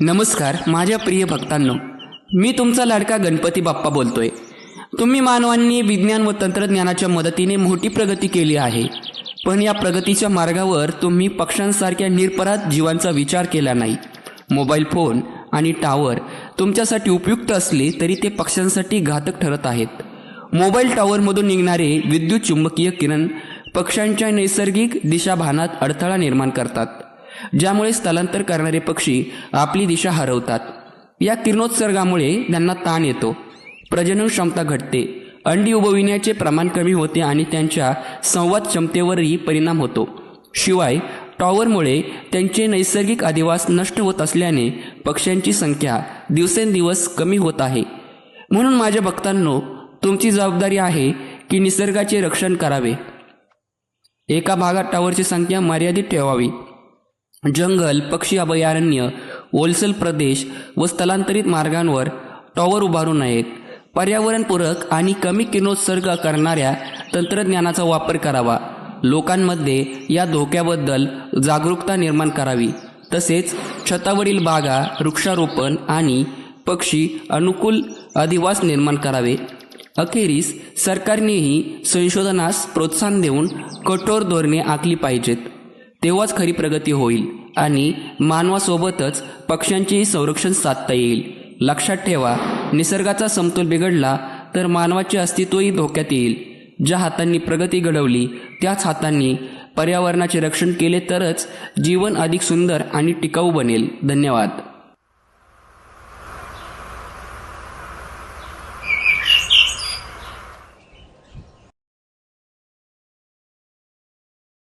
नमस्कार माझ्या प्रिय भक्तांनो. मी तुमचा लाडका गणपती बाप्पा बोलतोय. तुम्ही मानवांनी विज्ञान व तंत्रज्ञानाच्या मदतीने मोठी प्रगती केली आहे. पण या प्रगतीच्या मार्गावर तुम्ही पक्ष्यांसारख्या निरपराध जीवांचा विचार केला नाही. मोबाईल फोन आणि टावर तुमच्यासाठी उपयुक्त असले तरी ते पक्ष्यांसाठी घातक ठरत आहेत. मोबाईल टॉवरमधून निघणारे विद्युत चुंबकीय किरण पक्ष्यांच्या नैसर्गिक दिशाभानात अडथळा निर्माण करतात. ज्यामुळे स्थलांतर करणारे पक्षी आपली दिशा हरवतात. या किरणोत्सर्गामुळे त्यांना ताण येतो. प्रजनन क्षमता घटते. अंडी उबविण्याचे प्रमाण कमी होते आणि त्यांच्या संवाद क्षमतेवरही परिणाम होतो. शिवाय टॉवरमुळे त्यांचे नैसर्गिक अधिवास नष्ट होत असल्याने पक्ष्यांची संख्या दिवसेंदिवस कमी होत आहे. म्हणून माझ्या भक्तांनो तुमची जबाबदारी आहे की निसर्गाचे रक्षण करावे. एका भागात टॉवरची संख्या मर्यादित ठेवावी. जंगल पक्षी अभयारण्य होलसेल प्रदेश व स्थलांतरित मार्गांवर टॉवर उभारू नयेत. पर्यावरणपूरक आणि कमी किरणोत्सर्ग करणाऱ्या तंत्रज्ञानाचा वापर करावा. लोकांमध्ये या धोक्याबद्दल जागरूकता निर्माण करावी. तसेच छतावरील बागा वृक्षारोपण आणि पक्षी अनुकूल अधिवास निर्माण करावे. अखेरीस सरकारनेही संशोधनास प्रोत्साहन देऊन कठोर धोरणे आखली पाहिजेत. तेव्हाच खरी प्रगती होईल. आणि मानवासोबतच पक्ष्यांचेही संरक्षण साधता येईल. लक्षात ठेवा निसर्गाचा समतोल बिघडला तर मानवाचे अस्तित्वही धोक्यात येईल. ज्या हातांनी प्रगती घडवली त्याच हातांनी पर्यावरणाचे रक्षण केले तरच जीवन अधिक सुंदर आणि टिकाऊ बनेल. धन्यवाद.